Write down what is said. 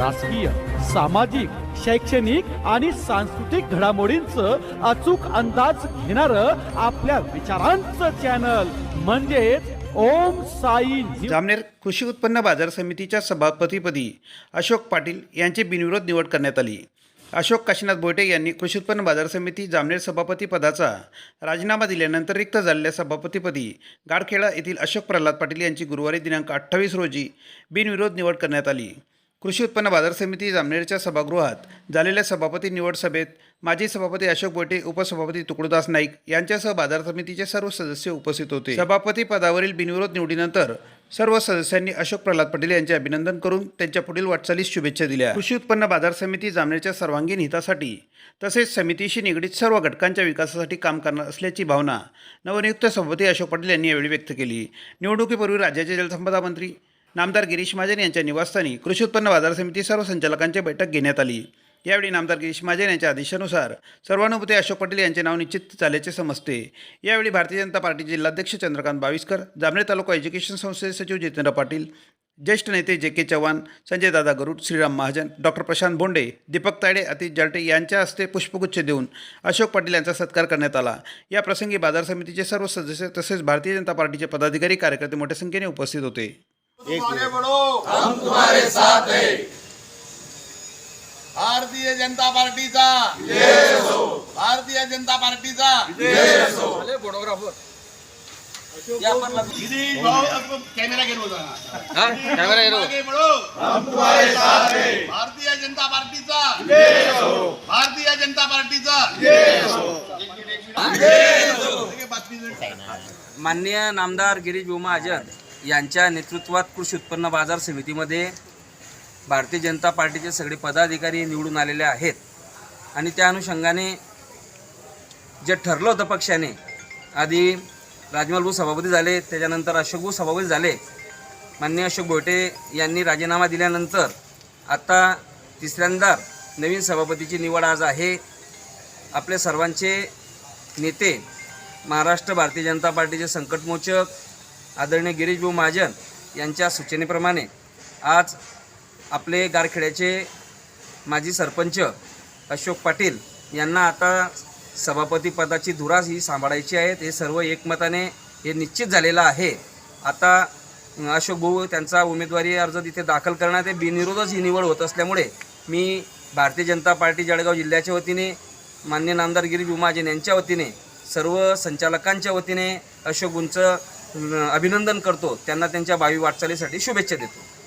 राजकीय सामाजिक शैक्षणिक आणि सांस्कृतिक घडामोडींचं अचूक अंदाज घेणार आपल्या विचारांचं चॅनल म्हणजेच ओम साई जामनेर कृषी उत्पन्न बाजार समितीच्या सभापतीपदी अशोक पाटील यांची बिनविरोध निवड करण्यात आली. अशोक काशीनाथ बोयटे यांनी कृषी उत्पन्न बाजार समिती जामनेर सभापती पदाचा राजीनामा दिल्यानंतर रिक्त झालेल्या सभापतीपदी गाडखेडा येथील अशोक प्रल्हाद पाटील यांची गुरुवारी दिनांक अठ्ठावीस रोजी बिनविरोध निवड करण्यात आली. कृषी उत्पन्न बाजार समिती जामनेरच्या सभागृहात झालेल्या सभापती निवड सभेत माजी सभापती अशोक बोटे उपसभापती तुकडोदास नाईक यांच्यासह बाजार समितीचे सर्व सदस्य उपस्थित होते. सभापती पदावरील बिनविरोध निवडीनंतर सर्व सदस्यांनी अशोक प्रल्हाद पटेल यांचे अभिनंदन करून त्यांच्या पुढील वाटचालीस शुभेच्छा दिल्या. कृषी उत्पन्न बाजार समिती जामनेरच्या सर्वांगीण हितासाठी तसेच समितीशी निगडीत सर्व घटकांच्या विकासासाठी काम करणार असल्याची भावना नवनियुक्त सभापती अशोक पटेल यांनी यावेळी व्यक्त केली. निवडणुकीपूर्वी राज्याचे जलसंपदा मंत्री नामदार गिरीश महाजन यांच्या निवासस्थानी कृषी उत्पन्न बाजार समिती सर्व संचालकांची बैठक घेण्यात आली. यावेळी नामदार गिरीश महाजन यांच्या आदेशानुसार सर्वानुभूते अशोक पटेल यांचे नाव निश्चित झाल्याचे समजते. यावेळी भारतीय जनता पार्टी जिल्हाध्यक्ष चंद्रकांत बाविस्कर जामनेर तालुका एज्युकेशन संस्थेचे सचिव जितेंद्र पाटील ज्येष्ठ नेते जे के चव्हाण संजय दादा गरुड श्रीराम महाजन डॉक्टर प्रशांत बोंडे दीपक ताडे अतिश जर्टे यांच्या हस्ते पुष्पगुच्छ देऊन अशोक पाटील यांचा सत्कार करण्यात आला. या प्रसंगी बाजार समितीचे सर्व सदस्य तसेच भारतीय जनता पार्टीचे पदाधिकारी कार्यकर्ते मोठ्या संख्येने उपस्थित होते. हम तुम्हारे साथ हैं। भारतीय जनता पार्टीचा। भारतीय जनता पार्टीचा। गिरीश भाऊ, अब कॅमेरा घेऊन हैं भारतीय जनता पार्टीचा. भारतीय जनता पार्टीचा. माननीय नामदार गिरीश महाजन यांच्या नेतृत्वात कृषी उत्पन्न बाजार समितीमध्ये भारतीय जनता पार्टीचे सगळे पदाधिकारी निवडून आलेले आहेत. आणि त्या अनुषंगाने जे ठरलं होतं पक्षाने आधी राजमलभाऊ सभापती झाले त्याच्यानंतर अशोकभाऊ सभापती झाले माननीय अशोक बोटे यांनी राजीनामा दिल्यानंतर आता तिसऱ्यांदा नवीन सभापतीची निवड आज आहे. आपल्या सर्वांचे नेते महाराष्ट्र भारतीय जनता पार्टीचे संकटमोचक आदरणीय गिरीशभाऊ महाजन यांच्या सूचनेप्रमाणे आज आपले गारखेड्याचे माजी सरपंच अशोक पाटील यांना आता सभापतीपदाची धुरा ही सांभाळायची आहे. हे सर्व एकमताने हे निश्चित झालेलं आहे. आता अशोक भाऊ त्यांचा उमेदवारी अर्ज तिथे दाखल करण्यात आहे. बिनविरोधच ही निवड होत असल्यामुळे मी भारतीय जनता पार्टी जळगाव जिल्ह्याच्या वतीने मान्य नामदार गिरीश महाजन यांच्या वतीने सर्व संचालकांच्या वतीने अशोक गुंचं अभिनंदन करतो. त्यांना त्यांच्या भावी वाटचालीसाठी शुभेच्छा देतो.